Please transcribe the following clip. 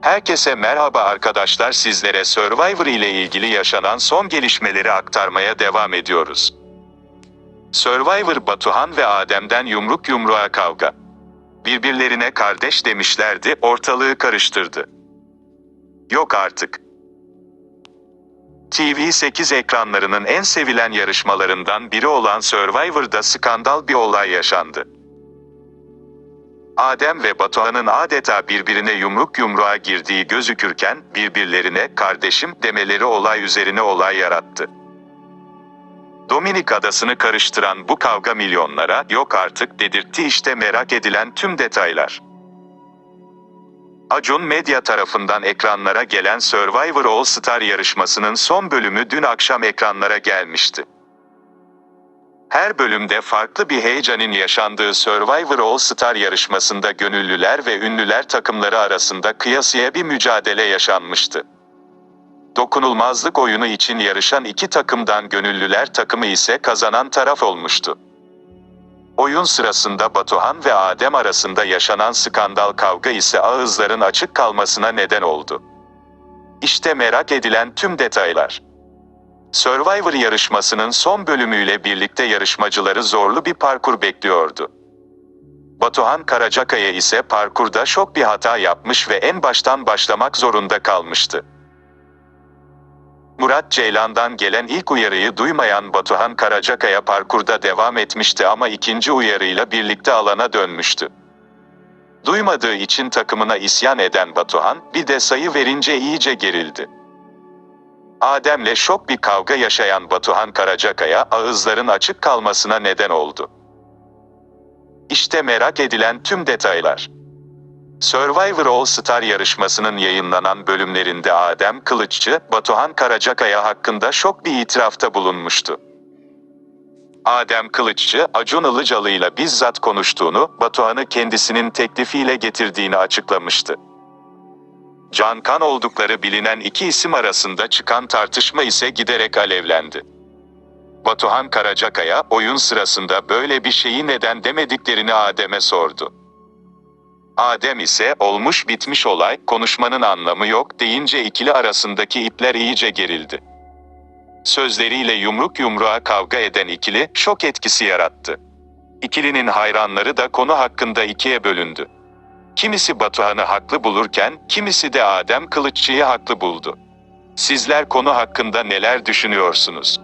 Herkese merhaba arkadaşlar sizlere Survivor ile ilgili yaşanan son gelişmeleri aktarmaya devam ediyoruz. Survivor Batuhan ve Adem'den yumruk yumruğa kavga. Birbirlerine kardeş demişlerdi, ortalığı karıştırdı. Yok artık. TV8 ekranlarının en sevilen yarışmalarından biri olan Survivor'da skandal bir olay yaşandı. Adem ve Batuhan'ın adeta birbirine yumruk yumruğa girdiği gözükürken birbirlerine kardeşim demeleri olay üzerine olay yarattı. Dominik adasını karıştıran bu kavga milyonlara yok artık dedirtti işte merak edilen tüm detaylar. Acun Medya tarafından ekranlara gelen Survivor All Star yarışmasının son bölümü dün akşam ekranlara gelmişti. Her bölümde farklı bir heyecanın yaşandığı Survivor All Star yarışmasında gönüllüler ve ünlüler takımları arasında kıyasıya bir mücadele yaşanmıştı. Dokunulmazlık oyunu için yarışan iki takımdan gönüllüler takımı ise kazanan taraf olmuştu. Oyun sırasında Batuhan ve Adem arasında yaşanan skandal kavga ise ağızların açık kalmasına neden oldu. İşte merak edilen tüm detaylar. Survivor yarışmasının son bölümüyle birlikte yarışmacıları zorlu bir parkur bekliyordu. Batuhan Karacakaya ise parkurda şok bir hata yapmış ve en baştan başlamak zorunda kalmıştı. Murat Ceylan'dan gelen ilk uyarıyı duymayan Batuhan Karacakaya parkurda devam etmişti ama ikinci uyarıyla birlikte alana dönmüştü. Duymadığı için takımına isyan eden Batuhan, bir de sayı verince iyice gerildi. Adem'le şok bir kavga yaşayan Batuhan Karacakaya ağızların açık kalmasına neden oldu. İşte merak edilen tüm detaylar. Survivor All Star yarışmasının yayınlanan bölümlerinde Adem Kılıççı, Batuhan Karacakaya hakkında şok bir itirafta bulunmuştu. Adem Kılıççı, Acun Ilıcalı ile bizzat konuştuğunu, Batuhan'ı kendisinin teklifiyle getirdiğini açıklamıştı. Cankan oldukları bilinen iki isim arasında çıkan tartışma ise giderek alevlendi. Batuhan Karacakaya, oyun sırasında böyle bir şeyi neden demediklerini Adem'e sordu. Adem ise olmuş bitmiş olay, konuşmanın anlamı yok deyince ikili arasındaki ipler iyice gerildi. Sözleriyle yumruk yumruğa kavga eden ikili şok etkisi yarattı. İkilinin hayranları da konu hakkında ikiye bölündü. Kimisi Batuhan'ı haklı bulurken, kimisi de Adem Kılıççı'yı haklı buldu. Sizler konu hakkında neler düşünüyorsunuz?